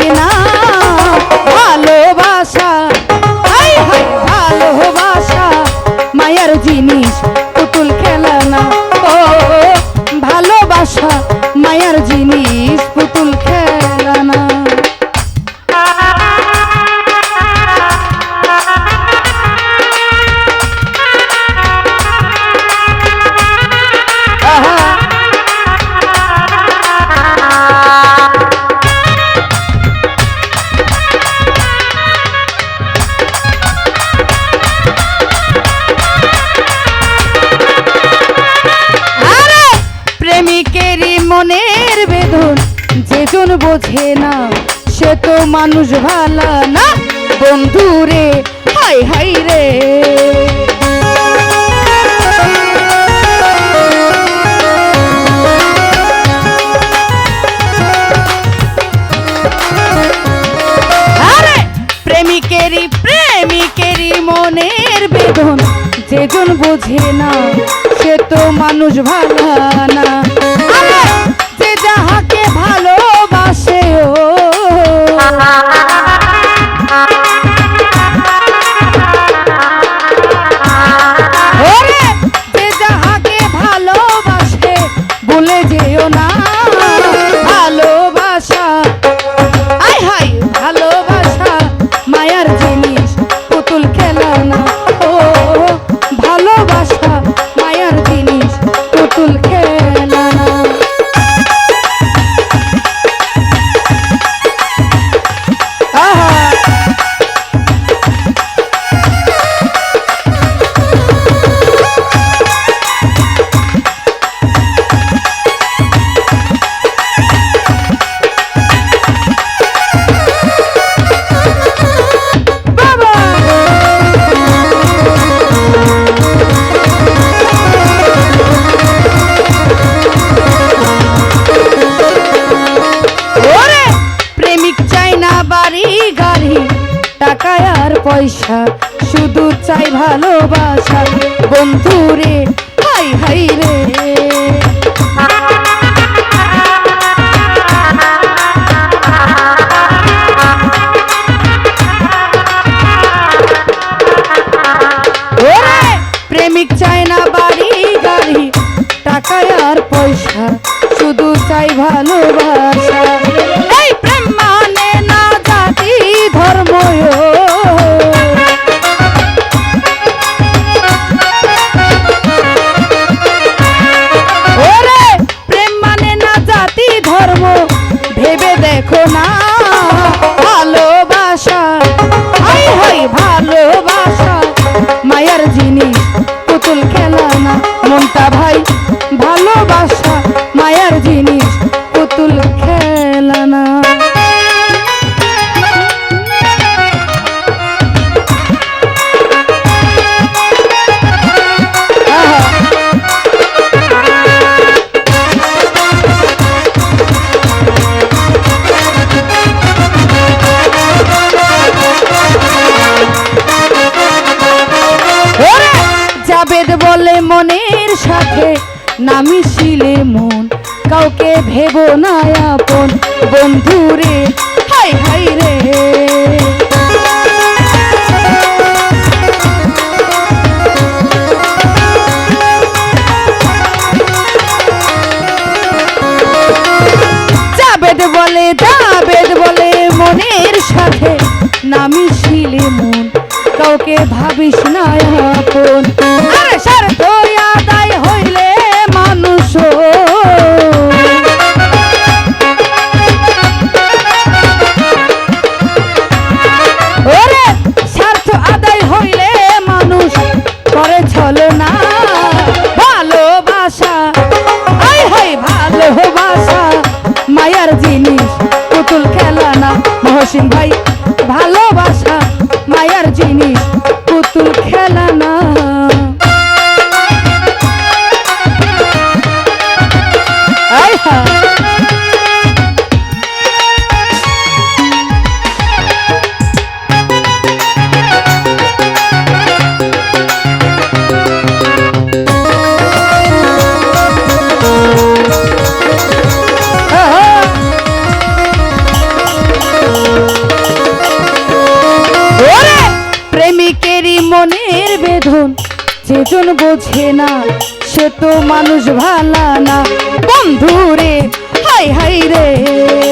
জোড়া বোঝে না, সে তো মানুষ ভালা না। বন্ধু রে, হাই হাই রে। প্রেমিকেরই প্রেমিকেরই মনের বেদন। যেজন বোঝে না, সে তো মানুষ ভালো না। ha ha টাকা আর পয়সা, শুধু চাই ভালোবাসা। বন্ধু রে হাই হাই রে। প্রেমিক চায় না বাড়ি, গাড়ি। টাকা আর পয়সা, শুধু চাই ভালোবাসা। এই প্রেম ধর্ম ওরে প্রেম মানে না জাতি ধর্ম ভেবে দেখো না ভালোবাসা। সাথে না মিশিলে মন, কাউকে ভেব না আপন। বন্ধু রে হাই হাই রে। জাবেদ বলে জাবেদ বলে, মনের সাথে না মন, কাউকে ভাবিস না আপন। আরে স্বার্থ আদায় জসিম ভাই ভালোবাসা মায়ার জিনিস। পুতুল খেলা না যেজন বোঝে না সে তো মানুষ ভালা না। বন্ধু রে হাই হাই রে।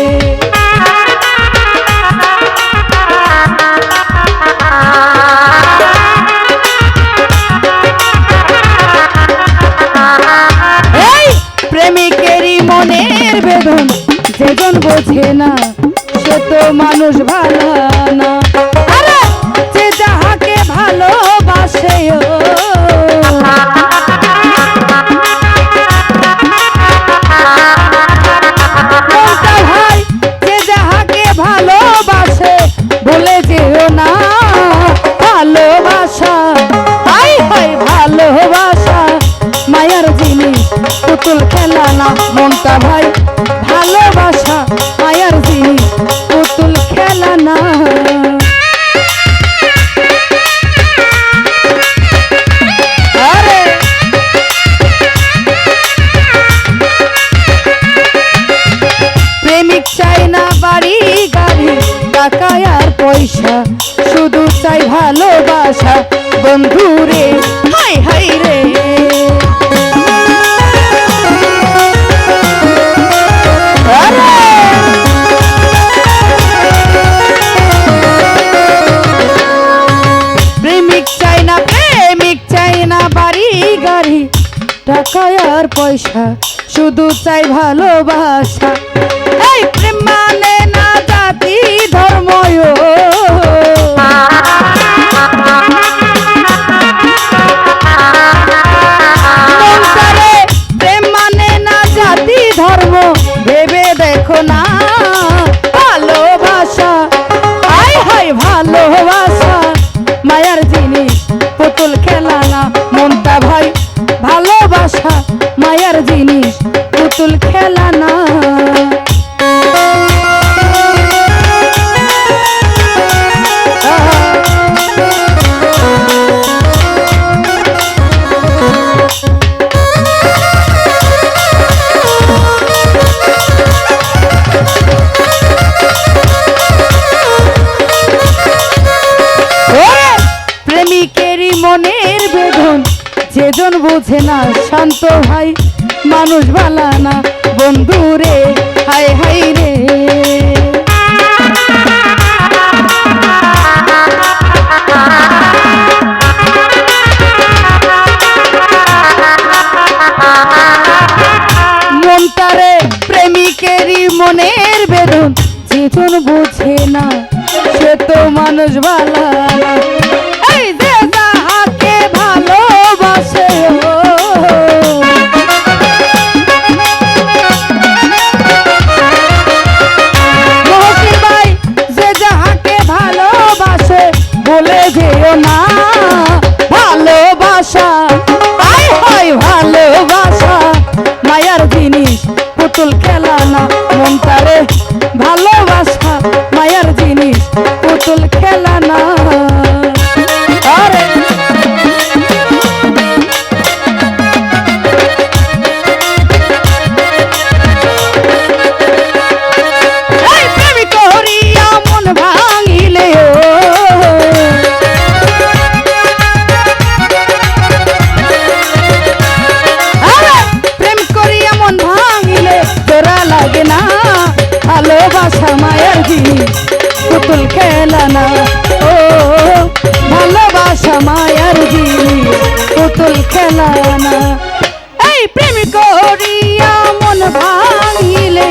পুতুল খেলা না, মনটা ভাই ভালোবাসা, মায়ার জিনিস। পুতুল খেলা না। পয়সা। শুধু চাই ভালোবাসা। বন্ধু রে হাই হাই রে। পয়সা, শুধু চাই ভালোবাসা। এই প্রেম মানে না জাতি, ধর্ম প্রেম মানে না জাতি, ধর্ম। ভেবে দেখো না মনের বেদন যেজন বোঝে না শান্ত ভাই মানুষ ভালা না। বন্ধু রে হাই হাই রে। খেলা না এই প্রেম করিয়া মন ভাঙিলে